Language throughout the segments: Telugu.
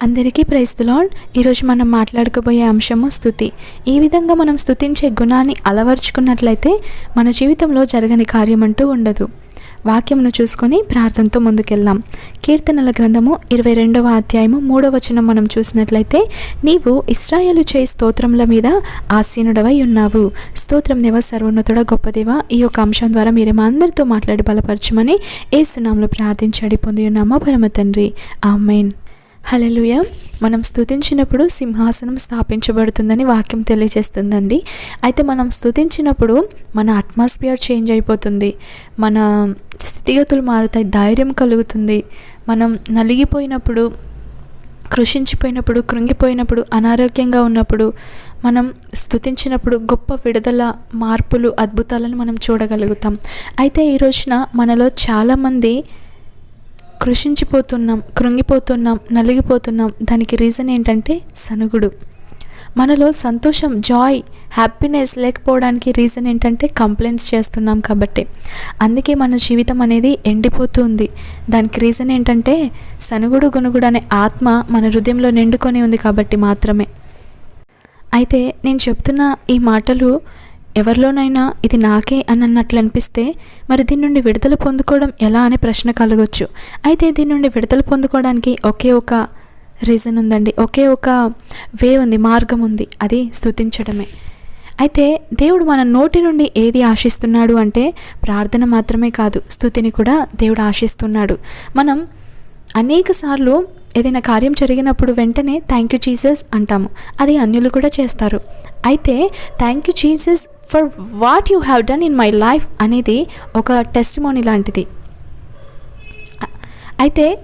అందరికీ ప్రైస్తులాడ్ ఈరోజు మనం మాట్లాడుకోబోయే అంశము స్థుతి. ఈ విధంగా మనం స్థుతించే గుణాన్ని అలవర్చుకున్నట్లయితే మన జీవితంలో జరగని కార్యం అంటూ ఉండదు. వాక్యమును చూసుకొని ప్రార్థనతో ముందుకెళ్దాం. కీర్తనల గ్రంథము ఇరవై రెండవ అధ్యాయము మూడవ వచనం మనం చూసినట్లయితే నీవు ఇస్రాయేలు చేయి స్తోత్రముల మీద ఆసీనుడవై ఉన్నావు. స్తోత్రం దేవ సర్వోన్నతుడ గొప్పదేవ ఈ యొక్క అంశం ద్వారా మీరు మా అందరితో మాట్లాడి బలపరచమని ఏ సునాంలో ప్రార్థించాడి పొంది ఉన్నామా. పరమ తండ్రి. ఆమెన్. హలలుయ మనం స్థుతించినప్పుడు సింహాసనం స్థాపించబడుతుందని వాక్యం తెలియజేస్తుందండి. అయితే మనం స్థుతించినప్పుడు మన అట్మాస్ఫియర్ చేంజ్ అయిపోతుంది. మన స్థితిగతులు మారుతాయి ధైర్యం కలుగుతుంది. మనం నలిగిపోయినప్పుడు కృషించిపోయినప్పుడు కృంగిపోయినప్పుడు అనారోగ్యంగా ఉన్నప్పుడు మనం స్థుతించినప్పుడు గొప్ప విడుదల మార్పులు అద్భుతాలను మనం చూడగలుగుతాం. అయితే ఈ రోజున మనలో చాలామంది కృషించిపోతున్నాం కృంగిపోతున్నాం నలిగిపోతున్నాం. దానికి రీజన్ ఏంటంటే సనుగుడు. మనలో సంతోషం జాయ్ హ్యాపీనెస్ లేకపోవడానికి రీజన్ ఏంటంటే కంప్లైంట్స్ చేస్తున్నాం కాబట్టి. అందుకే మన జీవితం అనేది ఎండిపోతుంది. దానికి రీజన్ ఏంటంటే సనుగుడు గునుగుడు అనే ఆత్మ మన హృదయంలో నిండుకొని ఉంది కాబట్టి మాత్రమే. అయితే నేను చెప్తున్న ఈ మాటలు ఎవరిలోనైనా ఇది నాకే అని అన్నట్లు అనిపిస్తే మరి దీని నుండి విడుదల పొందుకోవడం ఎలా అనే ప్రశ్న కలగవచ్చు అయితే దీని నుండి విడుదల పొందుకోవడానికి ఒకే ఒక రీజన్ ఉందండి. ఒకే ఒక వే ఉంది మార్గం ఉంది. అది స్థుతించడమే అయితే దేవుడు మన నోటి నుండి ఏది ఆశిస్తున్నాడు అంటే ప్రార్థన మాత్రమే కాదు స్థుతిని కూడా దేవుడు ఆశిస్తున్నాడు. మనం అనేక సార్లు ఏదైనా కార్యం జరిగినప్పుడు వెంటనే థ్యాంక్ యూ జీసస్ అంటాము. అది అన్యులు కూడా చేస్తారు. అయితే thank you Jesus for what you have done in my life అనేది ఒక టెస్ట్ మోనీ లాంటిది. అయితే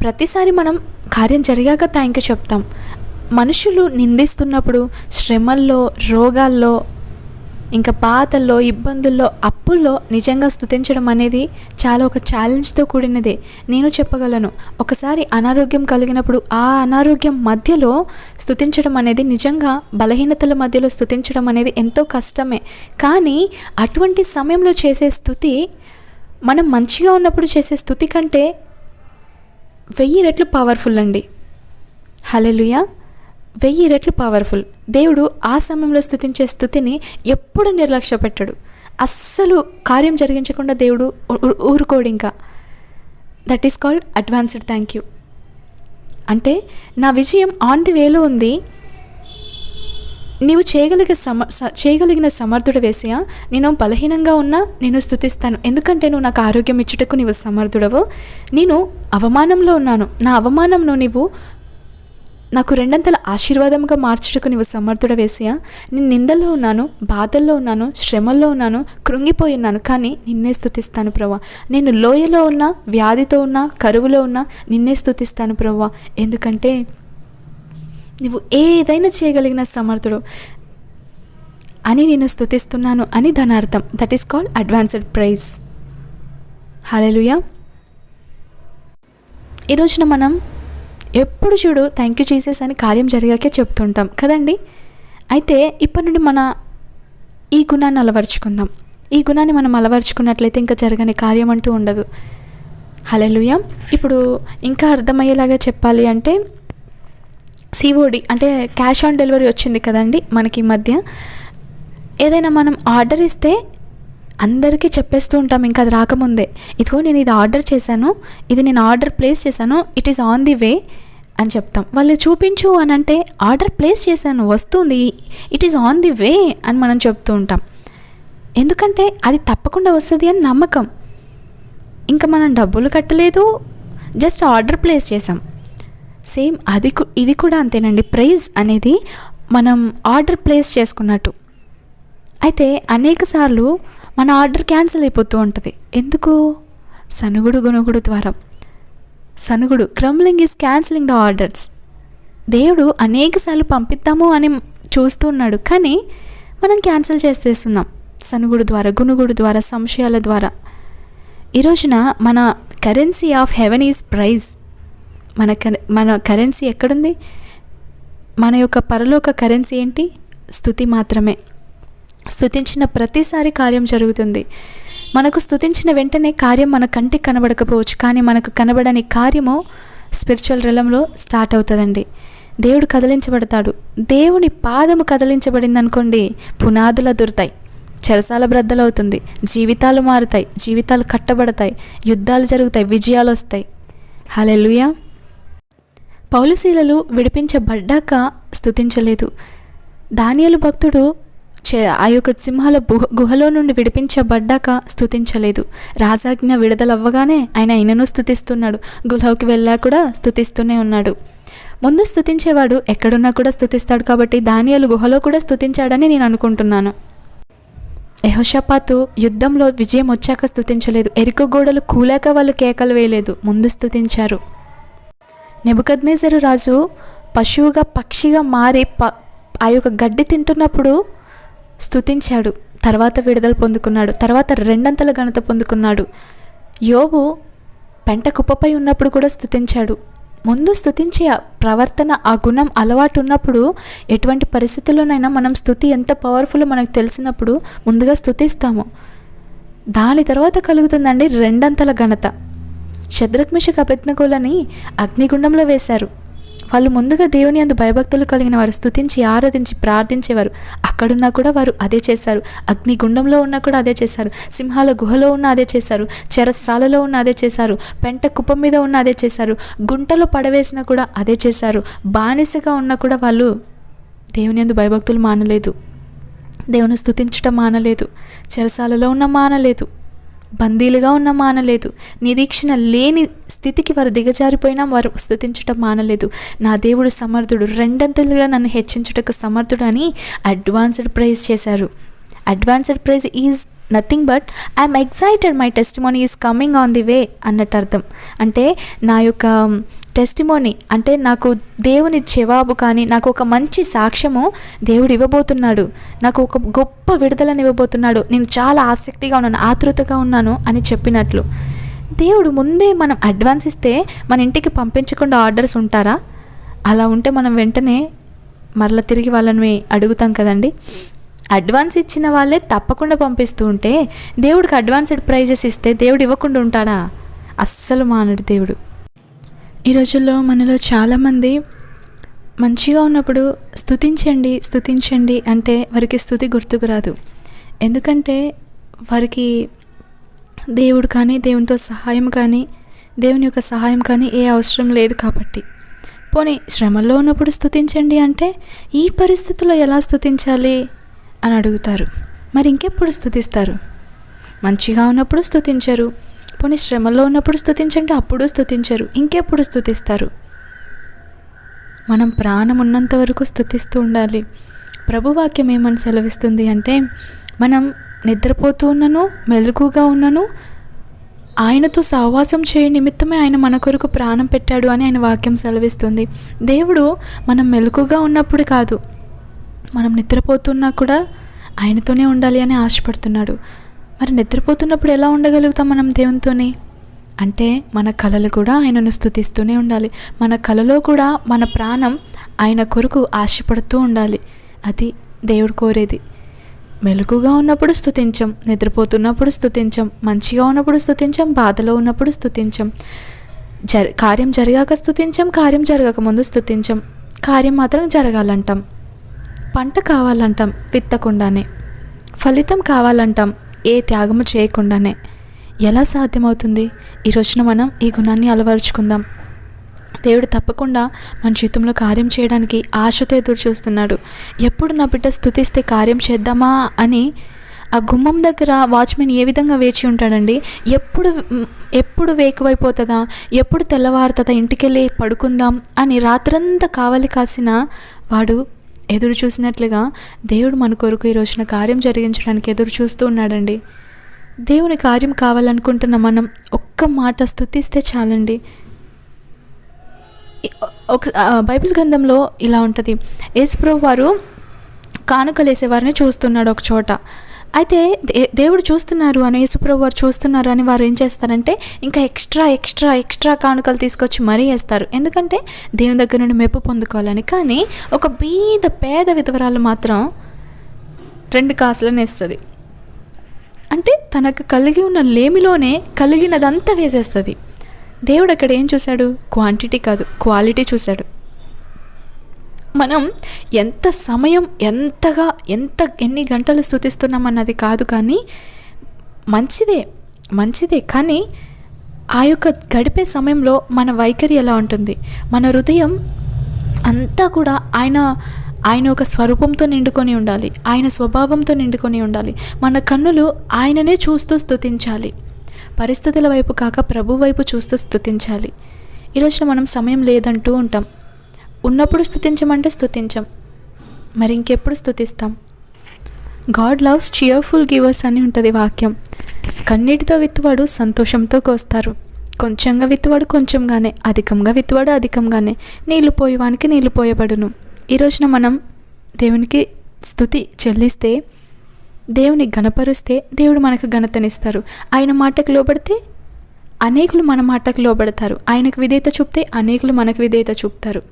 ప్రతిసారి మనం కార్యం జరిగాక థ్యాంక్ యూ చెప్తాం. మనుషులు నిందిస్తున్నప్పుడు శ్రమల్లో రోగాల్లో ఇంకా బాధల్లో ఇబ్బందుల్లో అప్పుల్లో నిజంగా స్థుతించడం అనేది చాలా ఒక ఛాలెంజ్తో కూడినదే. నేను చెప్పగలను ఒకసారి అనారోగ్యం కలిగినప్పుడు ఆ అనారోగ్యం మధ్యలో స్థుతించడం అనేది నిజంగా బలహీనతల మధ్యలో స్థుతించడం అనేది ఎంతో కష్టమే. కానీ అటువంటి సమయంలో చేసే స్థుతి మనం మంచిగా ఉన్నప్పుడు చేసే స్థుతి కంటే వెయ్యి రెట్లు పవర్ఫుల్ అండి. హలెలుయా వెయ్యి రెట్లు పవర్ఫుల్ దేవుడు ఆ సమయంలో స్థుతించే స్థుతిని ఎప్పుడు నిర్లక్ష్య పెట్టడు అస్సలు కార్యం జరిగించకుండా దేవుడు ఊ- ఊరుకోడు ఇంకా. That is called advanced thank you అంటే నా విజయం ఆన్ ది వేలో ఉంది. నీవు చేయగలిగే సమ చేయగలిగిన సమర్థుడు వేసియా? నేను బలహీనంగా ఉన్నా నేను స్థుతిస్తాను ఎందుకంటే నువ్వు నాకు ఆరోగ్యం ఇచ్చుటకు నీవు సమర్థుడవు. నేను అవమానంలో ఉన్నాను. నా అవమానంను నీవు నాకు రెండంతల ఆశీర్వాదంగా మార్చుటకు నీవు సమర్థుడ వేసియా నేను నిందల్లో ఉన్నాను బాధల్లో ఉన్నాను శ్రమల్లో ఉన్నాను కృంగిపోయి ఉన్నాను కానీ నిన్నే స్థుతిస్తాను ప్రభా నేను లోయలో ఉన్నా వ్యాధితో ఉన్నా కరువులో ఉన్నా నిన్నే స్థుతిస్తాను ప్రవ్వా. ఎందుకంటే నువ్వు ఏదైనా చేయగలిగిన సమర్థుడు అని నేను స్థుతిస్తున్నాను అని దాని అర్థం that is called advanced praise hello ఈ రోజున మనం ఎప్పుడు చూడు థ్యాంక్ యూ జీసస్ అని కార్యం జరిగాకే చెప్తుంటాం. కదండి? అయితే ఇప్పటి నుండి మన ఈ గుణాన్ని అలవర్చుకుందాం. ఈ గుణాన్ని మనం అలవర్చుకున్నట్లయితే ఇంకా జరగని కార్యం అంటూ ఉండదు. హలెలుయ ఇప్పుడు ఇంకా అర్థమయ్యేలాగా చెప్పాలి అంటే సిఓడి అంటే క్యాష్ ఆన్ డెలివరీ వచ్చింది కదండి మనకి ఈ మధ్య. ఏదైనా మనం ఆర్డర్ ఇస్తే అందరికీ చెప్పేస్తూ ఉంటాం ఇంకా అది రాకముందే. ఇదిగో నేను ఇది ఆర్డర్ చేశాను ఇది నేను ఆర్డర్ ప్లేస్ చేశాను it is on the way అని చెప్తాం. వాళ్ళు చూపించు అని అంటే ఆర్డర్ ప్లేస్ చేశాను వస్తుంది it is on the way అని మనం చెప్తూ ఉంటాం. ఎందుకంటే అది తప్పకుండా వస్తుంది అని నమ్మకం. ఇంకా మనం డబ్బులు కట్టలేదు జస్ట్ ఆర్డర్ ప్లేస్ చేసాం సేమ్ అది ఇది కూడా అంతేనండి. ప్రైజ్ అనేది మనం ఆర్డర్ ప్లేస్ చేసుకున్నట్టు. అయితే అనేక సార్లు మన ఆర్డర్ క్యాన్సిల్ అయిపోతూ ఉంటుంది. ఎందుకు? సనుగుడు గుణగుడు ద్వారా. సనుగుడు grumbling is cancelling the orders. దేవుడు అనేకసార్లు పంపిద్దాము అని చూస్తున్నాడు కానీ మనం క్యాన్సిల్ చేసేస్తున్నాం. సనుగుడు ద్వారా గునుగుడు ద్వారా సంశయాల ద్వారా. ఈ రోజున మన currency of heaven is praise. మన కర- మన కరెన్సీ ఎక్కడుంది? మన యొక్క పరలోక కరెన్సీ ఏంటి? స్థుతి మాత్రమే. స్థుతించిన ప్రతిసారి కార్యం జరుగుతుంది. మనకు స్థుతించిన వెంటనే కార్యం మన కంటికి కనబడకపోవచ్చు. కానీ మనకు కనబడని కార్యము స్పిరిచువల్ రిలంలో స్టార్ట్ అవుతుందండి. దేవుడు కదిలించబడతాడు. దేవుని పాదము కదిలించబడింది అనుకోండి పునాదులు అదురుతాయి చెరసాల బ్రద్దలవుతుంది. జీవితాలు మారుతాయి. జీవితాలు కట్టబడతాయి. యుద్ధాలు జరుగుతాయి. విజయాలు వస్తాయి. హలెలుయా పౌలశీలలు విడిపించబడ్డాక స్థుతించలేదు దానియలు భక్తుడు ఆ యొక్క సింహాల గుహ గుహలో నుండి విడిపించబడ్డాక స్థుతించలేదు రాజాజ్ఞ విడుదలవ్వగానే ఆయన ఆయనను స్థుతిస్తున్నాడు గుహలోకి వెళ్ళా కూడా స్థుతిస్తూనే ఉన్నాడు. ముందు స్థుతించేవాడు ఎక్కడున్నా కూడా స్థుతిస్తాడు కాబట్టి దానియలు గుహలో కూడా స్థుతించాడని నేను అనుకుంటున్నాను. యహోషపాతు యుద్ధంలో విజయం వచ్చాక స్థుతించలేదు ఎరుక గోడలు కూలాక వాళ్ళు కేకలు వేయలేదు. ముందు స్థుతించారు నెబుకద్నేజరు రాజు పశువుగా పక్షిగా మారి ప ఆ యొక్క గడ్డి తింటున్నప్పుడు స్థుతించాడు తర్వాత విడుదల పొందుకున్నాడు. తర్వాత రెండంతల ఘనత పొందుకున్నాడు. యోబు పెంట కుప్పపై ఉన్నప్పుడు కూడా స్థుతించాడు ముందు స్థుతించే ఆ ప్రవర్తన ఆ గుణం అలవాటు ఉన్నప్పుడు ఎటువంటి పరిస్థితుల్లోనైనా మనం స్థుతి ఎంత పవర్ఫుల్ మనకు తెలిసినప్పుడు ముందుగా స్థుతిస్తాము దాని తర్వాత కలుగుతుందండి రెండంతల ఘనత. శద్రక్మిషకు అభిజ్ఞకులని అగ్నిగుండంలో వేశారు. వాళ్ళు ముందుగా దేవుని అందు భయభక్తులు కలిగిన వారు స్థుతించి ఆరాధించి ప్రార్థించేవారు. అక్కడున్నా కూడా వారు అదే చేశారు. అగ్నిగుండంలో ఉన్నా కూడా అదే చేశారు. సింహాల గుహలో ఉన్న అదే చేశారు. చెరసాలలో ఉన్న అదే చేశారు. పెంట కుప్ప మీద ఉన్న అదే చేశారు. గుంటలో పడవేసినా కూడా అదే చేశారు. బానిసగా ఉన్నా కూడా వాళ్ళు దేవుని అందు భయభక్తులు మానలేదు. దేవుని స్థుతించటం మానలేదు. చెరసాలలో ఉన్న మానలేదు. బందీలుగా ఉన్న మానలేదు. నిరీక్షణ లేని స్థితికి వారు దిగజారిపోయినా వారు స్థుతించటం మానలేదు. నా దేవుడు సమర్థుడు రెండంతలుగా నన్ను హెచ్చించుటకు సమర్థుడు అని అడ్వాన్స్డ్ ప్రైజ్ చేశారు. Advanced praise is nothing but I'm excited my testimony is coming on the way అన్నట్టు అర్థం అంటే నా యొక్క టెస్టిమోనీ అంటే నాకు దేవుని జవాబు కానీ నాకు ఒక మంచి సాక్ష్యము దేవుడు ఇవ్వబోతున్నాడు. నాకు ఒక గొప్ప విడుదలను ఇవ్వబోతున్నాడు. నేను చాలా ఆసక్తిగా ఉన్నాను ఆతృతగా ఉన్నాను అని చెప్పినట్లు. దేవుడు ముందే మనం అడ్వాన్స్ ఇస్తే మన ఇంటికి పంపించకుండా ఆర్డర్స్ ఉంటారా? అలా ఉంటే మనం వెంటనే మరలా తిరిగి వాళ్ళని అడుగుతాం కదండి. అడ్వాన్స్ ఇచ్చిన వాళ్ళే తప్పకుండా పంపిస్తూ ఉంటే దేవుడికి అడ్వాన్స్డ్ ప్రైజెస్ ఇస్తే దేవుడు ఇవ్వకుండా ఉంటాడా? అస్సలు మానడు దేవుడు. ఈ రోజుల్లో మనలో చాలామంది మంచిగా ఉన్నప్పుడు స్థుతించండి స్థుతించండి అంటే వారికి స్థుతి గుర్తుకు రాదు. ఎందుకంటే వారికి దేవుడు కానీ దేవునితో సహాయం కానీ దేవుని యొక్క సహాయం కానీ ఏ అవసరం లేదు కాబట్టి. పోనీ శ్రమల్లో ఉన్నప్పుడు స్థుతించండి అంటే ఈ పరిస్థితుల్లో ఎలా స్థుతించాలి అని అడుగుతారు. మరి ఇంకెప్పుడు స్థుతిస్తారు మంచిగా ఉన్నప్పుడు స్థుతించరు పోనీ శ్రమలో ఉన్నప్పుడు స్థుతించండి అప్పుడు స్థుతించరు ఇంకెప్పుడు స్థుతిస్తారు మనం ప్రాణం ఉన్నంత వరకు స్థుతిస్తూ ఉండాలి. ప్రభువాక్యం ఏమని సెలవిస్తుంది అంటే మనం నిద్రపోతూ ఉన్నను మెలకుగా ఉన్నను. ఆయనతో సహవాసం చేయ నిమిత్తమే ఆయన మన కొరకు ప్రాణం పెట్టాడు అని ఆయన వాక్యం సెలవిస్తుంది. దేవుడు మనం మెలకుగా ఉన్నప్పుడు కాదు మనం నిద్రపోతున్నా కూడా ఆయనతోనే ఉండాలి అని ఆశపడుతున్నాడు. మరి నిద్రపోతున్నప్పుడు ఎలా ఉండగలుగుతాం మనం దేవునితోనే? అంటే మన కళలు కూడా ఆయనను స్థుతిస్తూనే ఉండాలి. మన కళలో కూడా మన ప్రాణం ఆయన కొరకు ఆశపడుతూ ఉండాలి. అది దేవుడు కోరేది. మెలకుగా ఉన్నప్పుడు స్థుతించం నిద్రపోతున్నప్పుడు స్థుతించం మంచిగా ఉన్నప్పుడు స్థుతించం బాధలో ఉన్నప్పుడు స్థుతించం జరి కార్యం జరిగాక స్థుతించం కార్యం జరగక ముందు స్థుతించం కార్యం మాత్రం జరగాలంటాం. పంట కావాలంటాం విత్తకుండానే. ఫలితం కావాలంటాం ఏ త్యాగము చేయకుండానే. ఎలా సాధ్యమవుతుంది? ఈ రోజున మనం ఈ గుణాన్ని అలవరుచుకుందాం. దేవుడు తప్పకుండా మన జీవితంలో కార్యం చేయడానికి ఆశతో ఎదురు చూస్తున్నాడు. ఎప్పుడు నా బిడ్డ స్థుతిస్తే కార్యం చేద్దామా అని ఆ గుమ్మం దగ్గర వాచ్మెన్ ఏ విధంగా వేచి ఉంటాడండి? ఎప్పుడు ఎప్పుడు వేకువైపోతుందా? ఎప్పుడు తెల్లవారుతుందా? ఇంటికెళ్ళి పడుకుందాం అని రాత్రంతా కావాలి కాసిన వాడు ఎదురు చూసినట్లుగా దేవుడు మన కొరకు ఈ రోజున కార్యం జరిగించడానికి ఎదురు చూస్తూ ఉన్నాడండి. దేవుని కార్యం కావాలనుకుంటున్న మనం ఒక్క మాట స్థుతిస్తే చాలండి. ఒక బైబిల్ గ్రంథంలో ఇలా ఉంటుంది. యేసుప్రభు వారు కానుకలు వేసేవారిని చూస్తున్నాడు ఒక చోట. అయితే దే- దేవుడు చూస్తున్నారు అని యేసుప్రభు వారు చూస్తున్నారు అని వారు ఏం చేస్తారంటే ఇంకా ఎక్స్ట్రా ఎక్స్ట్రా ఎక్స్ట్రా కానుకలు తీసుకొచ్చి మరీ వేస్తారు. ఎందుకంటే దేవుని దగ్గర నుండి మెప్పు పొందుకోవాలని. కానీ ఒక బీద పేద విధవరాలు మాత్రం రెండు కాసులను వేస్తుంది. అంటే తనకు కలిగి ఉన్న లేమిలోనే కలిగినదంతా వేసేస్తుంది. దేవుడు అక్కడ ఏం చూశాడు? క్వాంటిటీ కాదు క్వాలిటీ చూశాడు. మనం ఎంత సమయం ఎంతగా ఎంత ఎన్ని గంటలు స్థుతిస్తున్నాం అన్నది కాదు కానీ మంచిదే మంచిదే. కానీ ఆ యొక్క గడిపే సమయంలో మన వైఖరి ఎలా ఉంటుంది? మన హృదయం అంతా కూడా ఆయన ఆయన ఒక స్వరూపంతో నిండుకొని ఉండాలి. ఆయన స్వభావంతో నిండుకొని ఉండాలి. మన కన్నులు ఆయననే చూస్తూ స్థుతించాలి పరిస్థితుల వైపు కాక ప్రభు వైపు చూస్తూ ఈ ఈరోజున మనం సమయం లేదంటూ ఉంటాం. ఉన్నప్పుడు స్థుతించమంటే స్థుతించం మరి ఇంకెప్పుడు స్థుతిస్తాం గాడ్ లవ్స్ చియర్ఫుల్ గివర్స్ అని ఉంటుంది వాక్యం. కన్నీటితో విత్తువాడు సంతోషంతో కోస్తారు. కొంచెంగా విత్తువాడు కొంచెంగానే అధికంగా విత్తువాడు అధికంగానే. నీళ్ళు పోయేవానికి నీళ్ళు పోయబడును. ఈ రోజున మనం దేవునికి స్థుతి చెల్లిస్తే దేవుని గణపరుస్తే దేవుడు మనకు ఘనతనిస్తారు. ఆయన మాటకు లోబడితే అనేకులు మన మాటకు లోబడతారు. ఆయనకు విధేయత చూపితే అనేకులు మనకు విధేయత చూపుతారు.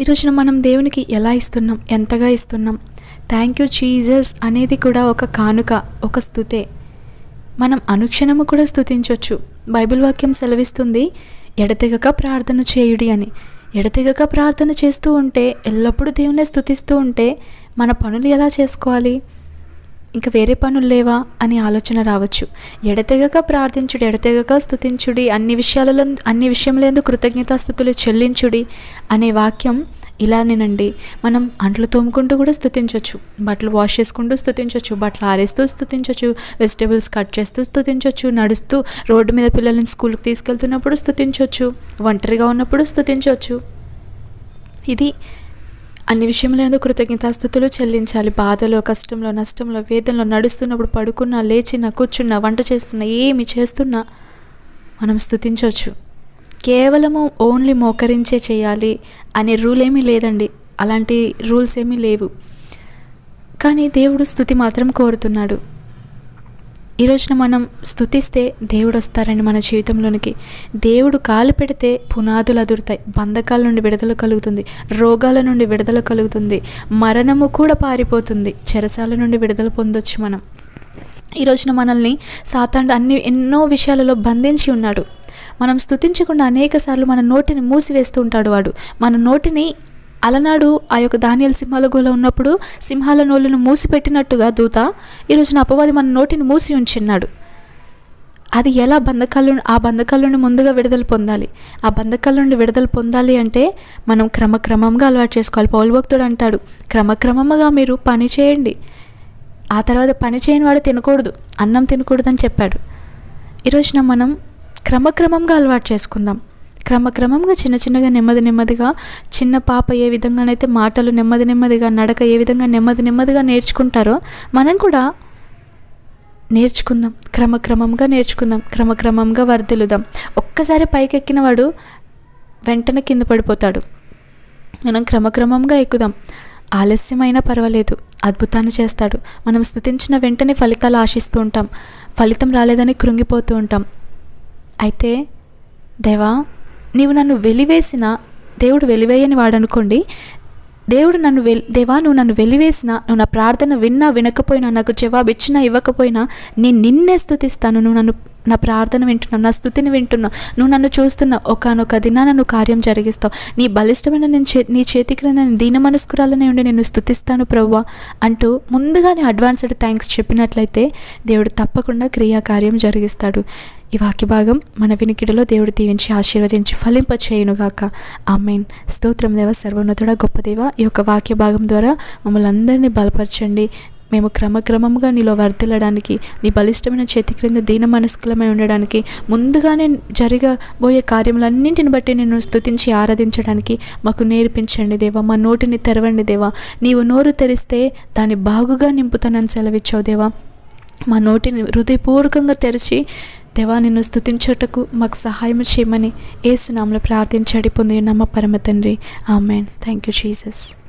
ఈ రోజున మనం దేవునికి ఎలా ఇస్తున్నాం? ఎంతగా ఇస్తున్నాం? థ్యాంక్ యూ చీజస్ అనేది కూడా ఒక కానుక ఒక స్థుతే. మనం అనుక్షణము కూడా స్థుతించవచ్చు బైబిల్ వాక్యం సెలవిస్తుంది ఎడతెగక ప్రార్థన చేయుడి అని. ఎడతెగక ప్రార్థన చేస్తూ ఉంటే ఎల్లప్పుడూ దేవునే స్థుతిస్తూ ఉంటే మన పనులు ఎలా చేసుకోవాలి? ఇంకా వేరే పనులు లేవా అని ఆలోచన రావచ్చు. ఎడతెగక ప్రార్థించుడి ఎడతెగక స్థుతించుడి అన్ని విషయాలలో అన్ని విషయంలో కృతజ్ఞతాస్థుతులు చెల్లించుడి అనే వాక్యం ఇలానేనండి. మనం అంట్లు తోముకుంటూ కూడా స్థుతించవచ్చు బట్టలు వాష్ చేసుకుంటూ స్థుతించవచ్చు బట్టలు ఆరేస్తూ స్థుతించవచ్చు వెజిటేబుల్స్ కట్ చేస్తూ స్థుతించవచ్చు నడుస్తూ రోడ్డు మీద పిల్లల్ని స్కూల్కి తీసుకెళ్తున్నప్పుడు స్థుతించవచ్చు ఒంటరిగా ఉన్నప్పుడు స్థుతించవచ్చు ఇది అన్ని విషయంలో ఏదో కృతజ్ఞతాస్థుతులు చెల్లించాలి. బాధలో కష్టంలో నష్టంలో వేదనలో నడుస్తున్నప్పుడు పడుకున్నా లేచినా కూర్చున్నా వంట చేస్తున్నా ఏమి చేస్తున్నా మనం స్థుతించవచ్చు కేవలము ఓన్లీ మోకరించే చేయాలి అనే రూల్ ఏమీ లేదండి. అలాంటి రూల్స్ ఏమీ లేవు. కానీ దేవుడు స్థుతి మాత్రం కోరుతున్నాడు. ఈ రోజున మనం స్థుతిస్తే దేవుడు వస్తారని మన జీవితంలోనికి. దేవుడు కాలు పెడితే పునాదులు అదురుతాయి. బంధకాల నుండి విడుదల కలుగుతుంది. రోగాల నుండి విడుదల కలుగుతుంది. మరణము కూడా పారిపోతుంది. చెరసాల నుండి విడుదల పొందొచ్చు మనం. ఈ రోజున మనల్ని సాతాండు అన్ని ఎన్నో విషయాలలో బంధించి ఉన్నాడు. మనం స్థుతించకుండా అనేక సార్లు మన నోటిని మూసివేస్తూ ఉంటాడు వాడు. మన నోటిని అలనాడు ఆ యొక్క ధాన్యాల సింహాల గోల ఉన్నప్పుడు సింహాల నోళ్ళను మూసిపెట్టినట్టుగా దూత ఈరోజు అపవాది మన నోటిని మూసి ఉంచున్నాడు. అది ఎలా బంధకాలు ఆ బంధకాల నుండి ముందుగా విడుదల పొందాలి? ఆ బంధకాల నుండి విడుదల పొందాలి అంటే మనం క్రమక్రమంగా అలవాటు చేసుకోవాలి. పౌలభక్తుడు అంటాడు క్రమక్రమంగా మీరు పని చేయండి. ఆ తర్వాత పని చేయని వాడు తినకూడదు అన్నం తినకూడదని చెప్పాడు. ఈరోజున మనం క్రమక్రమంగా అలవాటు చేసుకుందాం. క్రమక్రమంగా చిన్న చిన్నగా నెమ్మది నెమ్మదిగా చిన్న పాప ఏ విధంగానైతే మాటలు నెమ్మది నెమ్మదిగా నడక ఏ విధంగా నెమ్మది నెమ్మదిగా నేర్చుకుంటారో మనం కూడా నేర్చుకుందాం. క్రమక్రమంగా నేర్చుకుందాం. క్రమక్రమంగా వర్ధిల్లుదాం. ఒక్కసారి పైకెక్కిన వాడు వెంటనే కింద పడిపోతాడు. మనం క్రమక్రమంగా ఎక్కుదాం. ఆలస్యమైనా పర్వాలేదు. అద్భుతాన్ని చేస్తాడు. మనం స్థుతించిన వెంటనే ఫలితాలు ఆశిస్తూ ఉంటాం. ఫలితం రాలేదని కృంగిపోతూ ఉంటాం. అయితే దేవా నీవు నన్ను వెలివేసిన దేవుడు వెలివేయని వాడనుకోండి. దేవుడు నన్ను వెల్ దేవా నువ్వు నన్ను వెలివేసినా నువ్వు నా ప్రార్థన విన్నా వినకపోయినా నాకు జవాబు ఇచ్చినా ఇవ్వకపోయినా నేను నిన్నే స్థుతిస్తాను నువ్వు నన్ను నా ప్రార్థన వింటున్నావు నా స్థుతిని వింటున్నావు. నువ్వు నన్ను చూస్తున్నావు ఒకనొక దినాన నువ్వు కార్యం జరిగిస్తావు. నీ బలిష్టమైన నేను చే నీ చేతికి నేను దీన మనస్కురాలనే ఉండి నేను స్థుతిస్తాను ప్రవ్వా అంటూ ముందుగానే అడ్వాన్స్డ్ థ్యాంక్స్ చెప్పినట్లయితే దేవుడు తప్పకుండా క్రియాకార్యం జరిగిస్తాడు. ఈ వాక్య భాగం మన వినికిడిలో దేవుడు దీవించి ఆశీర్వదించి ఫలింప చేయునుగాక ఆమెన్. స్తోత్రం దేవ సర్వోన్నతుడ గొప్ప దేవ ఈ యొక్క వాక్య భాగం ద్వారా మమ్మల్ని అందరినీ బలపరచండి. మేము క్రమక్రమంగా నీలో వర్తిల్లడానికి నీ బలిష్టమైన చేతి క్రింద దీన మనస్కులమై ఉండడానికి ముందుగానే జరగబోయే కార్యములన్నింటిని బట్టి నేను స్థుతించి ఆరాధించడానికి మాకు నేర్పించండి దేవా మా నోటిని తెరవండి దేవా. నీవు నోరు తెరిస్తే దాన్ని బాగుగా నింపుతానని సెలవిచ్చావు దేవా. మా నోటిని హృదయపూర్వకంగా తెరిచి దేవా నిన్ను స్థుతించుటకు మాకు సహాయం చేయమని ఏసునామలో ప్రార్థించడి పొంది నమ్మ పరమ తండ్రి. ఆమెన్. Thank you Jesus.